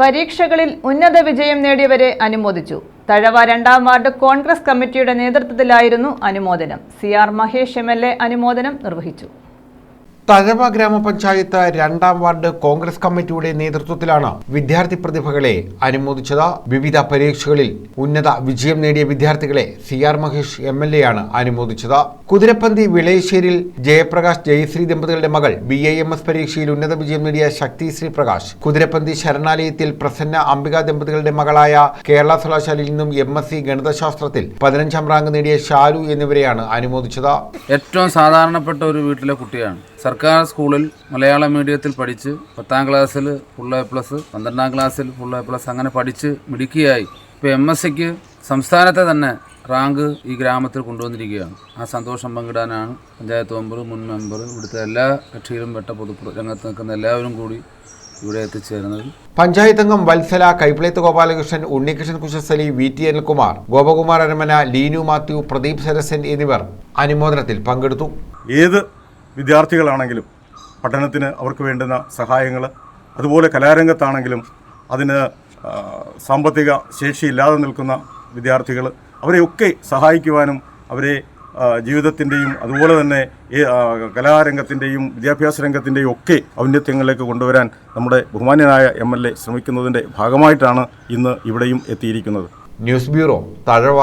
പരീക്ഷകളിൽ ഉന്നത വിജയം നേടിയവരെ അനുമോദിച്ചു. തഴവ രണ്ടാം വാർഡ് കോൺഗ്രസ് കമ്മിറ്റിയുടെ നേതൃത്വത്തിലായിരുന്നു അനുമോദനം. C R Mahesh M L A അനുമോദനം നിർവഹിച്ചു. തഴവ ഗ്രാമപഞ്ചായത്ത് രണ്ടാം വാർഡ് കോൺഗ്രസ് കമ്മിറ്റിയുടെ നേതൃത്വത്തിലാണ് വിദ്യാർത്ഥി പ്രതിഭകളെ അനുമോദിച്ചത്. വിവിധ പരീക്ഷകളിൽ ഉന്നത വിജയം നേടിയ വിദ്യാർത്ഥികളെ C R Mahesh M L A ആണ് അനുമോദിച്ചത്. കുതിരപ്പന്തി വിളയശ്ശേരിൽ ജയപ്രകാശ് ജയശ്രീ ദമ്പതികളുടെ മകൾ ബി ഐ എം എസ് പരീക്ഷയിൽ ഉന്നത വിജയം നേടിയ ശക്തി ശ്രീ പ്രകാശ് കുതിരപ്പന്തി ശരണാലയത്തിൽ പ്രസന്ന അംബിക ദമ്പതികളുടെ മകളായ കേരള സർവകലാശാലയിൽ നിന്നും എം എസ് സി ഗണിതശാസ്ത്രത്തിൽ പതിനഞ്ചാം റാങ്ക് നേടിയ ഷാലു എന്നിവരെയാണ് അനുമോദിച്ചത്. ഏറ്റവും സാധാരണപ്പെട്ട ഒരു വീട്ടിലെ കുട്ടിയാണ്. സർക്കാർ സ്കൂളിൽ മലയാള മീഡിയത്തിൽ പഠിച്ച് പത്താം ക്ലാസ്സിൽ ഫുൾ എ പ്ലസ് പന്ത്രണ്ടാം ക്ലാസ്സിൽ ഫുൾ എ പ്ലസ് അങ്ങനെ പഠിച്ച് മിടുക്കിയായി. ഇപ്പോൾ എം എസ് സിക്ക് സംസ്ഥാനത്തെ തന്നെ റാങ്ക് ഈ ഗ്രാമത്തിൽ കൊണ്ടുവന്നിരിക്കുകയാണ്. ആ സന്തോഷം പങ്കിടാനാണ് പഞ്ചായത്ത് മെമ്പർ മുൻ മെമ്പർ ഇവിടുത്തെ എല്ലാ കക്ഷിയിലും പെട്ട പൊതു രംഗത്ത് നിൽക്കുന്ന എല്ലാവരും കൂടി ഇവിടെ എത്തിച്ചേരുന്നത്. പഞ്ചായത്ത് അംഗം വത്സല കൈപ്പിളത്ത് ഗോപാലകൃഷ്ണൻ ഉണ്ണികൃഷ്ണൻ കുശസ്ഥലി വി ടി അനിൽകുമാർ ഗോപകുമാർ അരമന ലീനു മാത്യു പ്രദീപ് സരസൻ എന്നിവർ അനുമോദനത്തിൽ പങ്കെടുത്തു. ഏത് വിദ്യാർത്ഥികളാണെങ്കിലും പഠനത്തിന് അവർക്ക് വേണ്ടുന്ന സഹായങ്ങൾ അതുപോലെ കലാരംഗത്താണെങ്കിലും അതിന് സാമ്പത്തിക ശേഷിയില്ലാതെ നിൽക്കുന്ന വിദ്യാർത്ഥികൾ അവരെയൊക്കെ സഹായിക്കുവാനും അവരെ ജീവിതത്തിന്റെയും അതുപോലെ തന്നെ കലാരംഗത്തിന്റെയും വിദ്യാഭ്യാസ രംഗത്തിന്റെയും ഒക്കെ ഔന്നത്യങ്ങളിലേക്ക് കൊണ്ടുവരാൻ നമ്മുടെ ബഹുമാന്യനായ എം എൽ എ ശ്രമിക്കുന്നതിന്റെ ഭാഗമായിട്ടാണ് ഇന്ന് ഇവിടെയും എത്തിയിരിക്കുന്നത്. News bureau Thazhava